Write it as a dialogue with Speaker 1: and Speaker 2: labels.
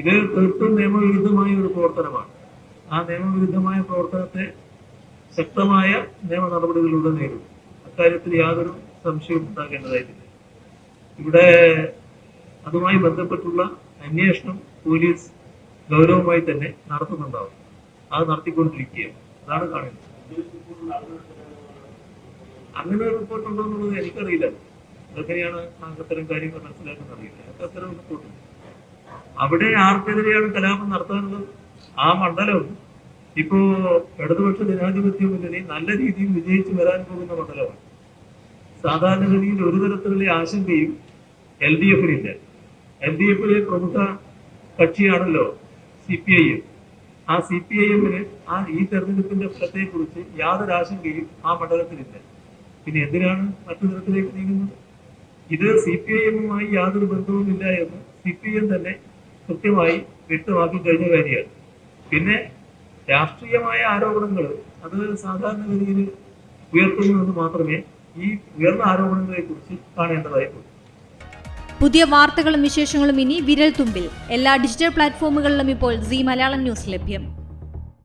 Speaker 1: ഇത് തീർത്തും നിയമവിരുദ്ധമായ ഒരു പ്രവർത്തനമാണ്. ആ നിയമവിരുദ്ധമായ പ്രവർത്തനത്തെ ശക്തമായ നിയമ നടപടികളിലൂടെ നേരിടും. അക്കാര്യത്തിൽ യാതൊരു സംശയവും ഉണ്ടാകേണ്ടതായിട്ടില്ല. ഇവിടെ അതുമായി ബന്ധപ്പെട്ടുള്ള അന്വേഷണം പോലീസ് ഗൗരവമായി തന്നെ നടത്തുന്നുണ്ടാവും. അത് നടത്തിക്കൊണ്ടിരിക്കുകയാണ്. അതാണ് കാണുന്നത്. അങ്ങനെ ഒരു റിപ്പോർട്ട് ഉണ്ടോ എന്നുള്ളത് എനിക്കറിയില്ല. അതെങ്ങനെയാണ് അത്തരം കാര്യങ്ങൾ മനസ്സിലാക്കുന്നറിയില്ല അത്തരം റിപ്പോർട്ട് അവിടെ ആർക്കെതിരെയാണ് കലാപം നടത്താനുള്ളത്? ആ മണ്ഡലം ഇപ്പോ ഇടതുപക്ഷ ജനാധിപത്യ മുന്നണി നല്ല രീതിയിൽ വിജയിച്ചു വരാൻ പോകുന്ന മണ്ഡലമാണ്. സാധാരണഗതിയിൽ ഒരു തരത്തിലുള്ള ആശങ്കയും എൽ ഡി എഫിനില്ല. എൽ ഡി എഫിലെ പ്രമുഖ കക്ഷിയാണല്ലോ സി പി ഐ എം. ആ സി പി ഐ എമ്മിന് ആ ഈ തെരഞ്ഞെടുപ്പിന്റെ ഫലത്തെക്കുറിച്ച് യാതൊരു ആശങ്കയും ആ മണ്ഡലത്തിലില്ല പിന്നെ എന്തിനാണ് മറ്റു തരത്തിലേക്ക് നീങ്ങുന്നത്? ഇത് സി പി ഐ എമ്മുമായി യാതൊരു ബന്ധവുമില്ല എന്ന് സി പി എം തന്നെ കൃത്യമായി വ്യക്തമാക്കി കഴിഞ്ഞ കാര്യമാണ്. പിന്നെ രാഷ്ട്രീയമായ ആരോപണങ്ങൾ അത് സാധാരണഗതിയിൽ ഉയർത്തുന്നു എന്ന് മാത്രമേ ഈ ഉയർന്ന ആരോപണങ്ങളെ കുറിച്ച് കാണേണ്ടതായിട്ടുള്ളൂ
Speaker 2: പുതിയ വാർത്തകളും വിശേഷങ്ങളും ഇനി വിരൽ തുമ്പിൽ എല്ലാ ഡിജിറ്റൽ പ്ലാറ്റ്ഫോമുകളിലും ഇപ്പോൾ സി മലയാളം ന്യൂസ് ലഭ്യം.